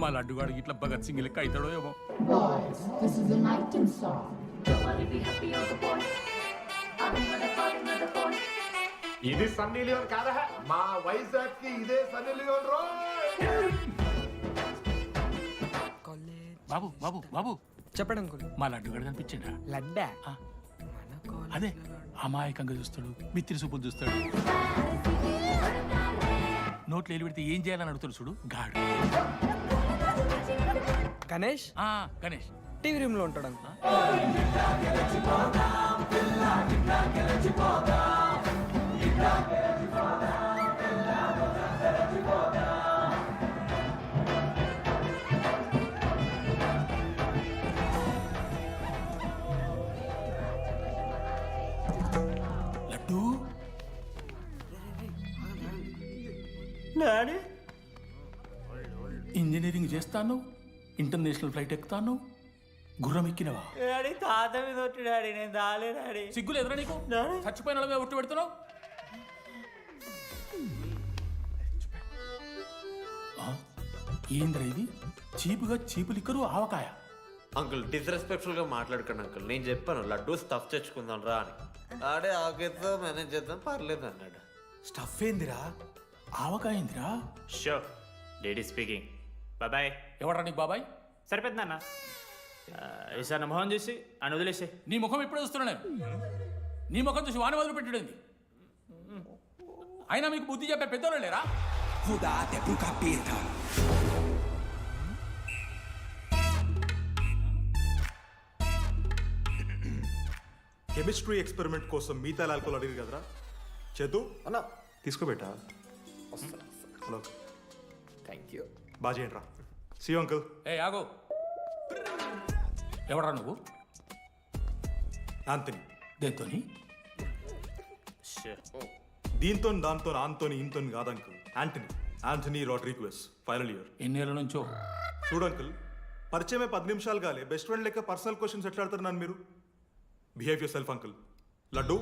మా లడ్డుగాడికి ఇట్లా భగత్ సింగ్ లెక్క అవుతాడో ఏమో. Boys, this is a night and song. ఇది సన్నీ లియోన్ కాదా మా వైజాగ్కి ఇదే సన్నీ లియోన్ రో బాబు బాబు బాబు. చెప్పండి అంకుల్. మా లడ్డుగాడు కనిపించిండ్రా లడ్డా? ఆ. అదే అమాయకంగా చూస్తాడు మిత్రి సూపులు చూస్తాడు. నోట్లు ఎలి పెడితే ఏం చేయాలని అడుగుతాడు చూడు గాడు. గణేష్? ఆ, గణేష్. టీవీ రూమ్లో ఉంటాడు అంకుల్. లడ్డు? డాడీ ఇంజనీరింగ్ చేస్తాను ఇంటర్నేషనల్ ఫ్లైట్ ఎక్కుతాను గుర్రం ఎక్కినవా? డాడీ తాత మీద ఒట్టు డాడీ నేను దాలే డాడీ. సిగ్గులు ఎదురా నీకు. చచ్చిపోయిన వాళ్ళ మీద ఒట్టు పెడుతున్నావు? ఏంద్రా ఇది? చీపుగా చీపు లిక్కరు ఆవకాయ. అంకుల్ డిస్రెస్పెక్ట్ఫుల్గా మాట్లాడకండి అంకుల్. నేను చెప్పాను లడ్డు స్టఫ్ తెచ్చుకుందాం రా అని. ఆడే ఆకేతో మేనేజ్ చేద్దాం పర్లేదు అన్నాడు. స్టఫ్ ఏందిరా? ఆవకాయ ఏందిరా? షో డేడీ స్పీకింగ్ బాబాయ్. ఎవరా నీకు బాబాయ్? సరిపోతుంది అన్న ఈసారి నా మొహం చూసి అని వదిలేసే. నీ ముఖం ఎప్పుడు చూస్తున్నా నేను. నీ ముఖం చూసి వాని వదిలి పెట్టడండి అయినా మీకు బుద్ధి చెప్పే పెద్దోళ్ళు లేరా? até pro capeta. Chemistry experiment కోసం మీథైల్ ఆల్కహాల్ అడిగారు కదరా? చేతు అన్న. తీసుకోబెట్టా హలో. థ్యాంక్ యూ బాగా చేయండి రా సి అంకుల్ ఏ ఆగో. ఎవరా నువ్వు? ఆంతని దేంతోని దీంతో దాంతో ఆంతోని ఇంతో కాదు uncle Antony Antony Rodriguez final year ఎన్నేళ్ళ నుంచో? చూడు అంకుల్ పరిచయమే పది నిమిషాలు కాలే. బెస్ట్ ఫ్రెండ్ లెక్క పర్సనల్ క్వశ్చన్స్ ఎట్లా ఆడతారు నన్ను మీరు? Behave yourself uncle Laddu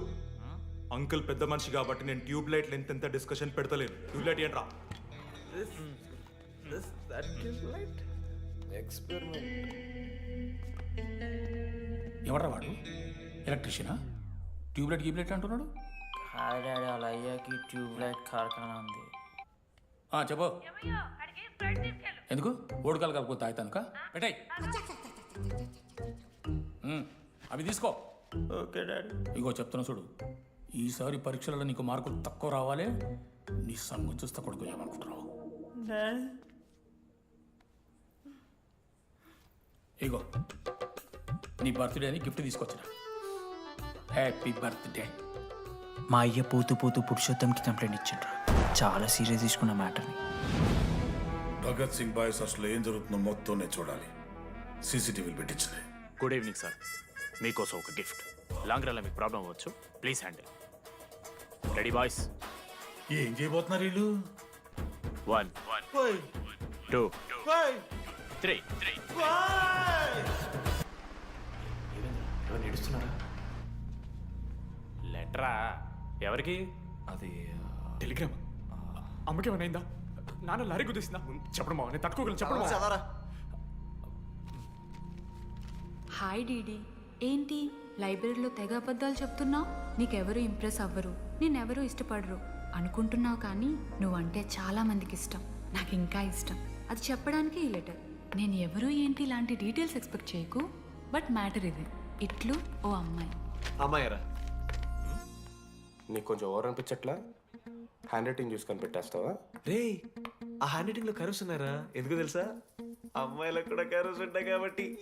uncle పెద్ద మనిషి కాబట్టి నేను ట్యూబ్ లైట్ లెంత్ ఎంత డిస్కషన్ పెడతలేను. ట్యూబ్ లైట్ ఏంట్రా ఎవరా వాడు? ఎలక్ట్రీషియనా? ట్యూబ్లైట్ గీబ్లైట్ అంటున్నాడు? హాయ్ డాడీ అలా అయ్యాకి ట్యూబ్ లైట్ కార్ఖానా ఉంది. ఆ, చెప్పు. ఎందుకు? ఓడికాలు కలుపుకొని తాగుతానుక? పెట్టాయి. అవి తీసుకో. Okay daddy. ఇగో చెప్తున్నా చూడు. ఈసారి పరీక్షలలో నీకు మార్కులు తక్కువ రావాలి నీ సంగం చూస్తే కొడుకు ఏమనుకుంటున్నావు డాడీ ఇగో నీ బర్త్డే అని గిఫ్ట్ తీసుకొచ్చిన. హ్యాపీ బర్త్డే మా అయ్య పోతూ పోతూ పురుషోత్తంకి కంప్లైంట్ ఇచ్చిండ్రు. చాలా సీరియస్ తీసుకున్న మ్యాటర్ని భగత్ సింగ్ బాయ్స్ అసలు ఏం జరుగుతుందో మొత్తం నేను చూడాలి. సీసీటీవీలు పెట్టించింది గుడ్ ఈవినింగ్ సార్ మీకోసం ఒక గిఫ్ట్ లాంగ్ రన్లో మీకు ప్రాబ్లం అవ్వచ్చు. ప్లీజ్ హ్యాండిల్ రెడీ బాయ్స్ ఏం చేయబోతున్నారు వీళ్ళు? One one two three three లెటరా? ఎవరికి? అది టెలిగ్రామ్. అమ్మకి ఏమైనా నాన్న లారీ గుద్దేసిందా? చెప్పడం నేను తట్టుకోగలను చెప్పడం చదవరా. Hi DD. ఏంటి? లైబ్రరీలో తెగ అబద్ధాలు చెప్తున్నావు? నీకెవరు ఇంప్రెస్ అవ్వరు. నేనెవరూ ఇష్టపడరు. అనుకుంటున్నావు కానీ నువ్వంటే చాలా మందికి ఇష్టం. నాకు ఇంకా ఇష్టం. అది చెప్పడానికి ఈ లెటర్. నేను ఎవరు ఏంటి ఇలాంటి డీటెయిల్స్ ఎక్స్పెక్ట్ చేయకు బట్ మ్యాటర్ ఇది. ఇట్లు ఓ అమ్మాయి. అమ్మాయిరా. నీకు కొంచెం ఓవర్ అనిపించట్లా? హ్యాండ్ రైటింగ్ చూసుకొని పెట్టేస్తావా రే ఆ హ్యాండ్ రైటింగ్లో కర్వ్స్ ఉన్నారా ఎందుకు తెలుసా? అమ్మాయిలకు కూడా కర్వ్స్ ఉంటాయి కాబట్టి.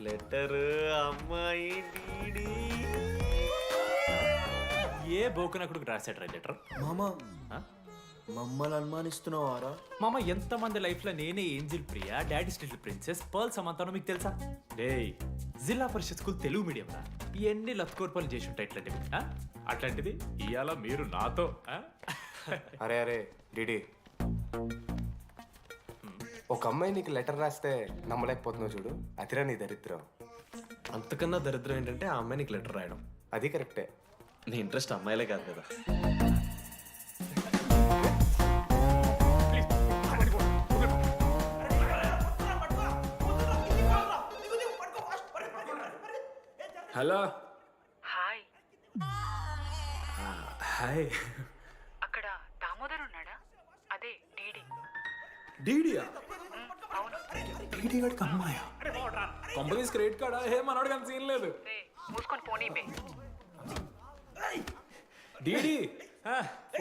లెటర్ అమ్మాయి డీడీ. ఏ బోకనకుడికి రాశాడు లెటర్ మామా మమ్మల్ని అనుమానిస్తున్నావారా? మామ ఎంతమంది లైఫ్లో నేనే angel Priya? Daddy still princess? Pearl సమంతానో మీకు తెలుసా? డే జిల్లా పరిషత్ స్కూల్ తెలుగు మీడియం రా ఎన్ని లత్కోర్పాలు చేసి ఉంటాయి ఇట్లాంటివి? ఆ? అట్లాంటిది ఇవాళ మీరు నాతో ఆ? అరే అరే డిడి. ఒక అమ్మాయి నీకు లెటర్ రాస్తే నమ్మలేకపోతున్నావు చూడు. అతిరా నీ దరిద్రం. అంతకన్నా దరిద్రం ఏంటంటే ఆ అమ్మాయి నీకు లెటర్ రాయడం. అది కరెక్టే. నీ ఇంట్రెస్ట్ అమ్మాయిలే కాదు కదా. హలో. హాయ్. హాయ్. అక్కడ దామోదర్ ఉన్నాడా? అదే డీడీ. డీడియా? అవును. డీడీ గడికి అమ్మాయా? Company credit కార్డా? ఏ మనోడు కానీ సీన్ లేదు. మూసుకొని పోనీ డీడీ.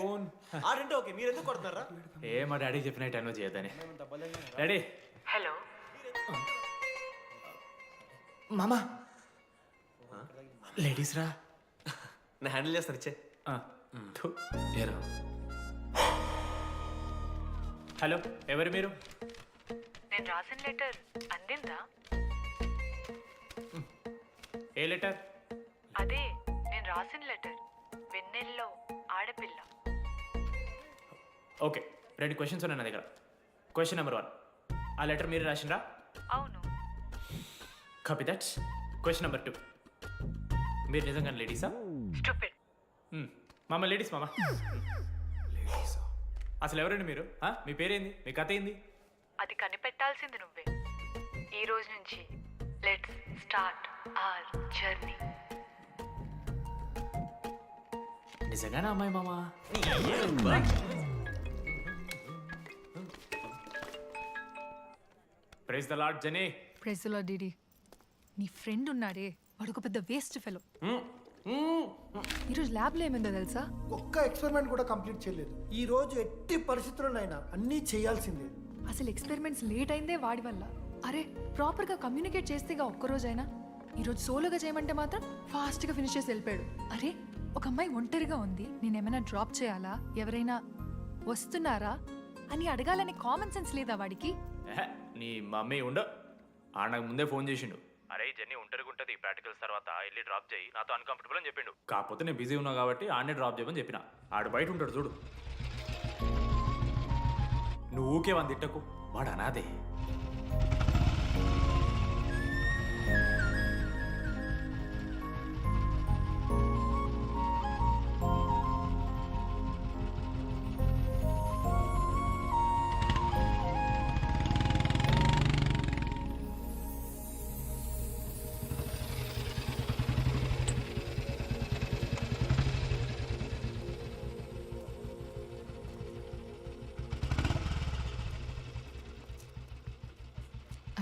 ఫోన్. ఆడంటే ఓకే మీరు ఎందుకు కొడుతున్నారా? ఏ మా డాడీ చెప్పిన టైంలో చేయొద్దని. డాడీ. హలో. మామా. లేడీస్ రా. నేను హ్యాండిల్ చేస్తాను ఇచ్చే. ఆ, థు, ఏరా. హలో ఎవరు మీరు? నేను రాసిన లెటర్ అందిందా? ఏ లెటర్? అదే నేను రాసిన లెటర్. వెన్నెల్లో ఆడపిల్ల. ఓకే రెండు క్వశ్చన్స్ ఉన్నాయి నా దగ్గర. క్వశ్చన్ నెంబర్ వన్ ఆ లెటర్ మీరు రాసిండ్రా అవును. Copy that question number two మీరు నిజంగా లేడీసా? స్టూపిడ్ మామ. లేడీస్ మామ. అసలు ఎవరండి మీరు? ఆ? మీ పేరేంది? మీ కథ ఏంది? అది కనిపెట్టాల్సింది నువ్వే. ఈ రోజు నుంచి లెట్స్ స్టార్ట్ ఆర్ జర్నీ నిజంగానే అమ్మాయి మామ? Praise the lord Jenny. ప్రెజలో DD. నీ ఫ్రెండ్ ఉన్నాడే. వాడు ఒక పెద్ద వేస్ట్ ఫెలో ఈరోజు ల్యాబ్లో ఏమైందో తెలుసా? ఒక్క ఎక్స్పెరిమెంట్ కూడా కంప్లీట్ చేయలేదు. ఈ రోజు ఎట్టి పరిస్థితుల్లోనైనా అన్నీ చేయాల్సిందే. అసలు ఎక్స్పెరిమెంట్స్ లేట్ అయిందే వాడి వల్ల. అరే ప్రాపర్గా కమ్యూనికేట్ చేస్తేగా ఒక్కరోజైనా ఈరోజు సోలోగా చేయమంటే మాత్రం ఫాస్ట్గా ఫినిష్ చేసి వెళ్ళిపోయాడు. అరే ఒక అమ్మాయి ఒంటరిగా ఉంది. నేనేమైనా డ్రాప్ చేయాలా? ఎవరైనా వస్తున్నారా? అని అడగాలనే కామన్ సెన్స్ లేదా వాడికి? నీ మమ్మీ ఉండ. ఆ నాకు ముందే ఫోన్ చేసిండు. అరే జర్నీ ఒంటరిగా ఉంటుంది ప్రాక్టికల్స్ తర్వాత వెళ్ళి డ్రాప్ చేయి. నాతో అన్కంఫర్టబుల్ అని చెప్పిండు. కాకపోతే నేను బిజీ ఉన్నా కాబట్టి ఆడనే డ్రాప్ చేయమని చెప్పిన. ఆడు బయట ఉంటాడు చూడు. నువ్వు ఊకే వంది తిట్టకు. వాడు అనాదే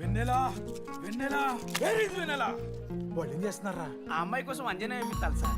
ఛ, వెన్నెలా? వెన్నెలా? వాళ్ళు ఏం చేస్తున్నారా? ఆ అమ్మాయి కోసం అంజనే పెట్టాలి సార్